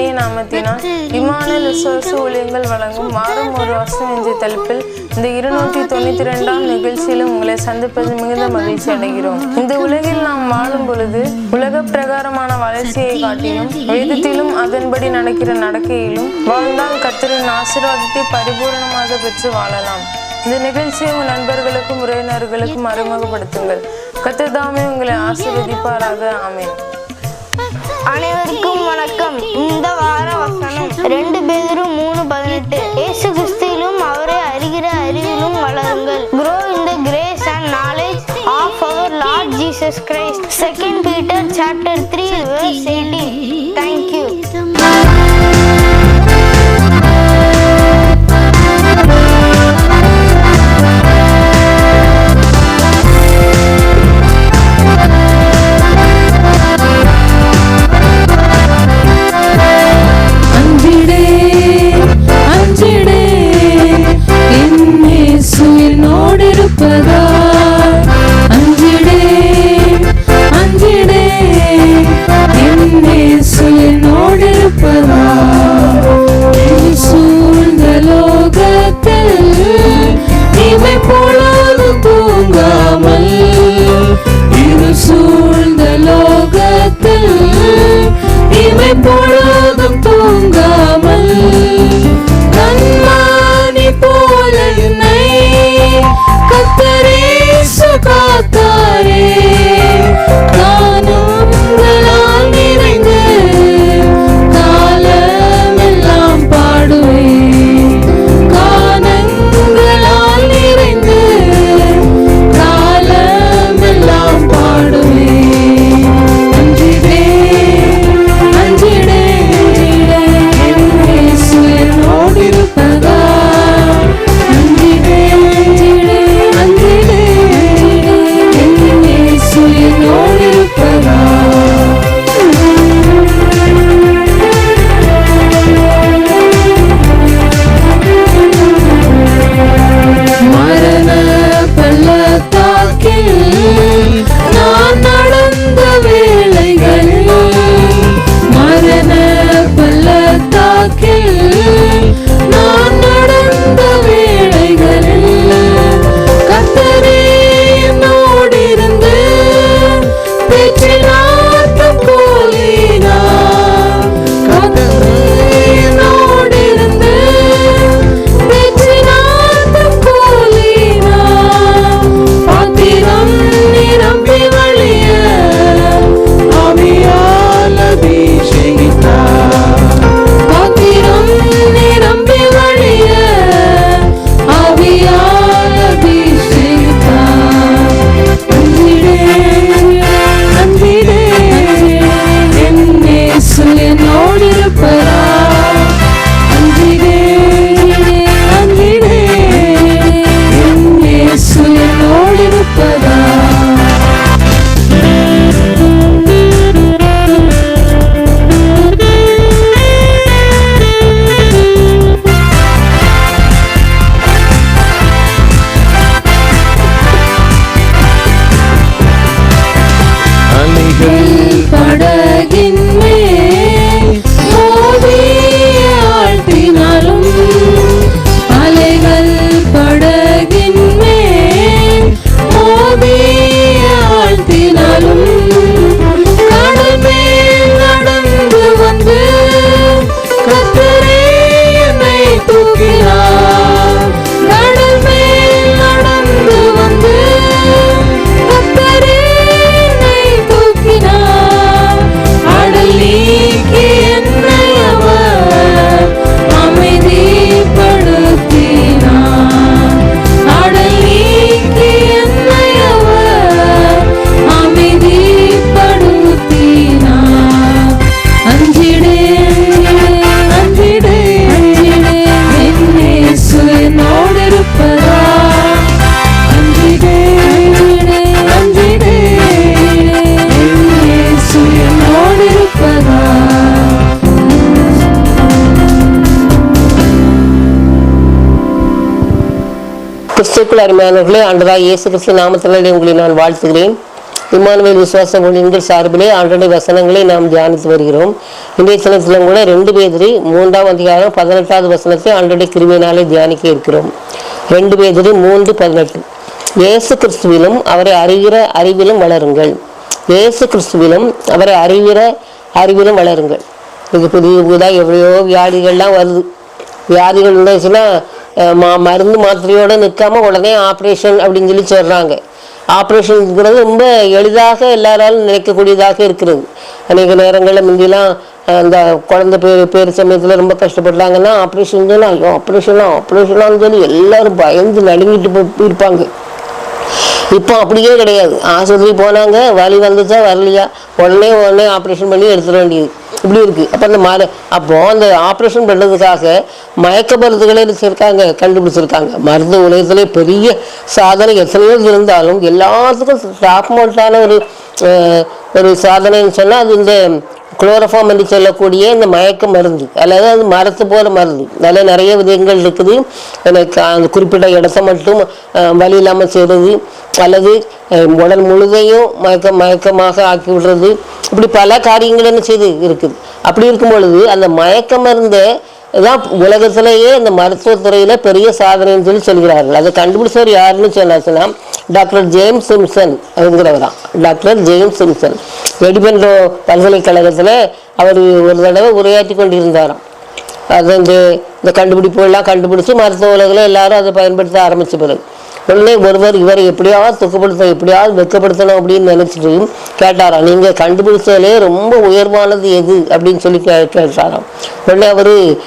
நாமத்தினால் இமானுவேல் விசுவாச ஊழியங்கள் வழங்கும் வாரம் ஒரு வருஷம் என்ற தலைப்பில் இந்த இருநூற்றி தொண்ணூத்தி ரெண்டாம் நிகழ்ச்சியிலும் உங்களை சந்திப்பது மிகுந்த மகிழ்ச்சி அடைகிறோம். இந்த உலகில் நாம் வாழும் பொழுது உலக பிரகாரமான வளர்ச்சியை காட்டிலும் வேதத்திலும் அதன்படி நடக்கிற நடக்கையிலும் வாழ்ந்தால் கர்த்தரின் ஆசீர்வாதத்தை பரிபூரணமாக பெற்று வாழலாம். இந்த நிகழ்ச்சியை உங்கள் நண்பர்களுக்கும் உறவினர்களுக்கும் அறிமுகப்படுத்துங்கள். கர்த்தர் உங்களை ஆசீர்வதிப்பாராக. ஆமென். அனைவருக்கும் வணக்கம் இந்த வார வசனம் ரெண்டு பேரும் மூணு பதினெட்டு ஏசு கிறிஸ்திலும் அவரை அறிகிற அறிவிலும் வளருங்கள் grow in the grace and knowledge of our Lord Jesus Christ second Peter chapter three verse eighteen por கிறிஸ்துக்குள் அருமையானவர்களே ஆண்டதா இயேசு கிறிஸ்து நாமத்தினாலே உங்களை நான் வாழ்த்துகிறேன். இமானுவேல் விசுவாச ஊழியர்கள் சார்பிலே ஆண்டோடைய வசனங்களை நாம் தியானித்து வருகிறோம். இன்றைய தினத்திலும் கூட ரெண்டு பேதிரி மூன்றாம் அதிகாரம் பதினெட்டாவது வசனத்தை ஆண்டோடைய கிருமியினாலே தியானிக்க இருக்கிறோம். ரெண்டு பேதிரி மூன்று பதினெட்டு. இயேசு கிறிஸ்துவிலும் அவரை அறிகிற அறிவிலும் வளருங்கள். இயேசு கிறிஸ்துவிலும் அவரை அறிகிற அறிவிலும் வளருங்கள். இது புதிய புதிதாக எவ்வளையோ வியாதிகள்லாம் வருது. வியாதிகள் இருந்துச்சுன்னா மா மருந்து மாத்திரையோடு நிற்காம உடனே ஆப்ரேஷன் அப்படின்னு சொல்லி சொல்கிறாங்க ஆப்ரேஷன்ங்கிறது ரொம்ப எளிதாக எல்லாராலும் நினைக்கக்கூடியதாக இருக்கிறது. அநேக நேரங்களில் முந்திலாம் அந்த குழந்தை பேர் பேர் சமயத்தில் ரொம்ப கஷ்டப்படுறாங்கன்னா ஆப்ரேஷன் சொல்லி ஐயோ ஆப்ரேஷனா ஆப்ரேஷனான்னு சொல்லி எல்லோரும் பயந்து நடுங்கிட்டு இருப்பாங்க இப்போ அப்படியே கிடையாது. ஆஸ்பத்திரி போனாங்க வலி வந்துச்சா வரலையா? உடனே உடனே ஆப்ரேஷன் பண்ணி எடுத்துட வேண்டியது. இப்படி இருக்கு. அப்போ அந்த மர அப்போ அந்த ஆப்ரேஷன் பண்ணுறதுக்காக மயக்க மருந்துகளே இருக்காங்க கண்டுபிடிச்சிருக்காங்க. மருந்து உலகத்திலே பெரிய சாதனை எத்தனையோ இருந்தாலும் எல்லாத்துக்கும் டாப் மோட்டான ஒரு ஒரு சாதனைன்னு சொன்னால் அது இந்த குளோரஃபார்ம் என்று சொல்லக்கூடிய இந்த மயக்க மருந்து அல்லது அது மரத்து போல மருந்து. அதில் நிறைய விதங்கள் இருக்குது. எனக்கு அந்த குறிப்பிட்ட இடத்த மட்டும் வலி இல்லாமல் செய்கிறது அல்லது உடல் முழுதையும் மயக்க மயக்கமாக ஆக்கி விடுறது இப்படி பல காரியங்கள் என்ன செய்து இருக்குது. அப்படி இருக்கும் பொழுது அந்த மயக்க மருந்தை தான் உலகத்திலேயே இந்த மருத்துவத்துறையில் பெரிய சாதனைன்னு சொல்லி சொல்கிறார்கள். அதை கண்டுபிடிச்சவர் யாருன்னு சொன்னாச்சுன்னா டாக்டர் ஜேம்ஸ் சிம்சன் அப்படிங்கிறவராம் டாக்டர் ஜேம்ஸ் சிம்சன் எடிபென்டோ பல்கலைக்கழகத்தில் அவர் ஒரு தடவை உரையாற்றி கொண்டிருந்தாராம். அது இந்த இந்த கண்டுபிடிப்புகள்லாம் கண்டுபிடிச்சி மருத்துவ உலகில் எல்லாரும் அதை பயன்படுத்த ஆரம்பித்த பிறகு. உடனே ஒருவர் இவரை எப்படியாவது துக்கப்படுத்த எப்படியாவது வெட்கப்படுத்தணும் அப்படின்னு நினைச்சிட்டு கேட்டாராம். நீங்க கண்டுபிடிச்சதுலே ரொம்ப உயர்வானது எது? அப்படின்னு சொல்லி கே கேட்டாராம். உடனே அவரு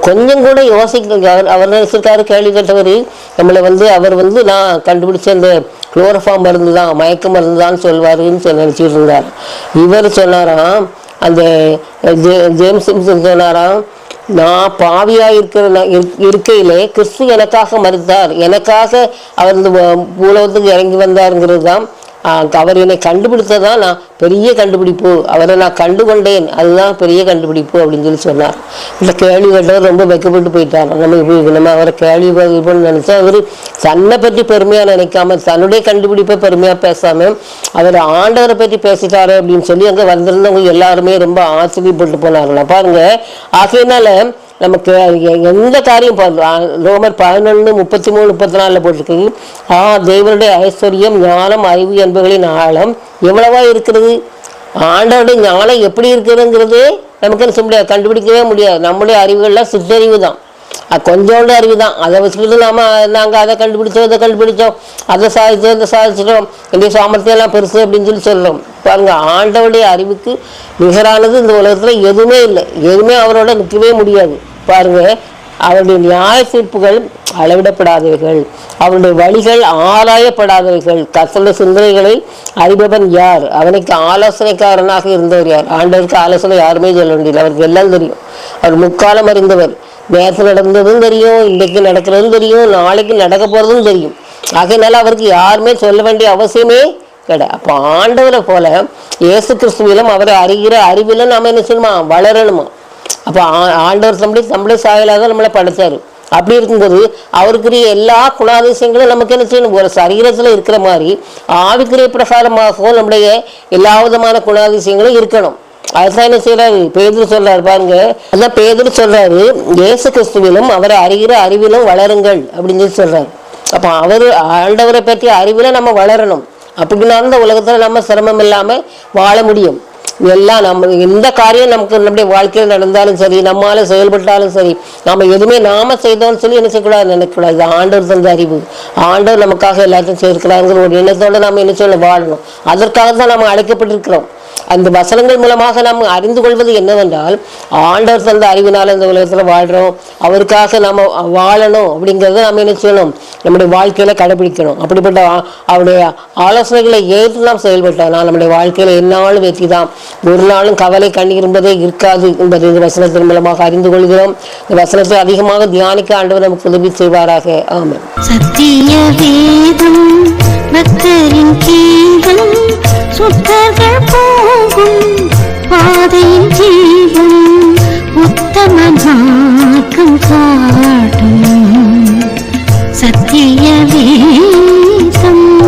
கொஞ்சம் கூட யோசிக்க அவர் அவர் நினைச்சிருக்காரு கேள்வி கேட்டவர். நம்மளை வந்து அவர் வந்து நான் கண்டுபிடிச்ச இந்த குளோரோஃபார்ம் மருந்து தான் மயக்க மருந்து தான் சொல்வாருன்னு சொல்லி நினச்சிட்டு இருந்தார். இவர் சொன்னாராம் அந்த ஜே- ஜேம்ஸ் சொன்னாராம் நான் பாவியா இருக்கிற இருக்கையிலே கிறிஸ்து எனக்காக மறுத்தார். எனக்காக அவர் இந்த இறங்கி வந்தாருங்கிறது தான் அவர் என்னை கண்டுபிடித்ததான் நான் பெரிய கண்டுபிடிப்பு. அவரை நான் கண்டு கொண்டேன் அதுதான் பெரிய கண்டுபிடிப்பு அப்படின்னு சொல்லி சொன்னார். இந்த கேள்வி கேட்டவர் ரொம்ப வெக்கப்பட்டு போயிட்டார். நம்ம இப்படி நம்ம அவரை கேள்வி பதில் நினச்சா அவர் தன்னை பற்றி பெருமையாக நினைக்காம தன்னுடைய கண்டுபிடிப்பை பெருமையாக பேசாமல் அவர் ஆண்டவரை பற்றி பேசிட்டாரு அப்படின்னு சொல்லி அங்கே வந்திருந்தவங்க எல்லாருமே ரொம்ப ஆச்சரியப்பட்டு போனார்களா. பாருங்க ஆகையினால நமக்கு எந்த காரியம் ரோமர் பதினொன்று முப்பத்தி மூணு முப்பத்தி நாலில் போட்டிருக்கு. ஆ தேவனுடைய ஐஸ்வர்யம் ஞானம் அறிவு என்பவர்களின் ஆழம் எவ்வளவா இருக்கிறது? ஆண்டவருடைய ஞானம் எப்படி இருக்குதுங்கிறதே நமக்கு என்ன சொல்ல முடியாது கண்டுபிடிக்கவே முடியாது. நம்முடைய அறிவுகள்லாம் சிற்றறிவு தான். கொஞ்சோண்டு அறிவு தான் அதை வச்சுக்கிட்டு நாம நாங்கள் அதை கண்டுபிடிச்சோம் இதை கண்டுபிடிச்சோம். அதை சாதிச்சோம் இதை சாதிச்சிட்டோம். இந்த சாமர்த்தியம் எல்லாம் பெருசு அப்படின்னு சொல்லி சொல்கிறோம் பாருங்க ஆண்டவுடைய அறிவுக்கு நிகரானது இந்த உலகத்தில் எதுவுமே இல்லை. எதுவுமே அவரோட நிற்கவே முடியாது. பாருங்க அவருடைய நியாய தீர்ப்புகள் அளவிடப்படாதவைகள். அவருடைய வழிகள் ஆராயப்படாதவைகள். கசல சிந்தனைகளை அறிபவன் யார்? அவனுக்கு ஆலோசனைக்காரனாக இருந்தவர் யார்? ஆண்டவருக்கு ஆலோசனை யாருமே சொல்ல வேண்டியது அவருக்கு எல்லாம் தெரியும். அவர் முக்காலம் அறிந்தவர். நேற்று நடந்ததும் தெரியும் இன்றைக்கு நடக்கிறதும் தெரியும் நாளைக்கு நடக்க போகிறதும் தெரியும். ஆகையினால அவருக்கு யாருமே சொல்ல வேண்டிய அவசியமே கிடையாது அப்போ ஆண்டவரை போல இயேசு கிறிஸ்துவிலும் அவரை அறிகிற அறிவிலும் நாம் என்ன செய்யணுமா? வளரணுமா? அப்போ ஆ- ஆண்டவர் தம்பி தம்பளை சாயலாக தான் நம்மளை படைத்தார் அப்படி இருக்கும்போது அவருக்குரிய எல்லா குணாதிசயங்களும் நமக்கு என்ன செய்யணும்? ஒரு சரீரத்தில் இருக்கிற மாதிரி ஆவிக்குரிய பிரகாரமாகவும் நம்முடைய எல்லா விதமான குணாதிசயங்களும் இருக்கணும். அதுதான் என்ன செய்யறாரு பேதுரு சொல்றாரு பாருங்க. அதான் பேதுரு சொல்றாரு இயேசு கிறிஸ்துவிலும் அவரை அறிகிற அறிவிலும் வளருங்கள் அப்படின்னு சொல்லி சொல்றாரு. அப்போ அவர் ஆண்டவரை பற்றி அறிவில நம்ம வளரணும். அப்படின்னா இந்த உலகத்துல நம்ம சிரமம் இல்லாம வாழ முடியும். எல்லாம் நம்ம எந்த காரியம் நமக்கு நம்முடைய வாழ்க்கையில் நடந்தாலும் சரி நம்மால செயல்பட்டாலும் சரி நம்ம எதுவுமே நாம செய்தோம்னு சொல்லி என்ன செய்யக்கூடாது நினைக்கக்கூடாது. இது ஆண்டவர் தந்த அறிவு. ஆண்டவர் நமக்காக எல்லாத்தையும் செய்திருக்கிறாங்கிற ஒரு எண்ணத்தோட நம்ம என்ன சொல்ல வாழணும். அதற்காக தான் நம்ம அழைக்கப்பட்டிருக்கிறோம். அந்த வசனங்கள் மூலமாக நாம் அறிந்து கொள்வது என்னவென்றால் ஆண்டவர் தந்த அறிவினால் இந்த உலகத்தில் வாழ்கிறோம் அவருக்காக நம்ம வாழணும் அப்படிங்கிறத நம்ம என்ன செய்யணும்? நம்முடைய வாழ்க்கையில கடைபிடிக்கணும். அப்படிப்பட்ட அவருடைய ஆலோசனைகளை ஏற்று நாம் செயல்பட்டால் நம்முடைய வாழ்க்கையில என்னாலும் வெற்றி தான். ஒரு நாளும் கவலை கண்ணீர் என்பதே இருக்காது என்பதை இந்த வசனத்தின் மூலமாக அறிந்து கொள்கிறோம். இந்த வசனத்தை அதிகமாக தியானிக்க ஆண்டவர் நமக்கு உதவி செய்வாராக. ஆமாம் சத்திய வேதம் பக்தரின் கீதம் சுத்தர்கள் போகும் பாதையின் ஜீவன் உத்தம கா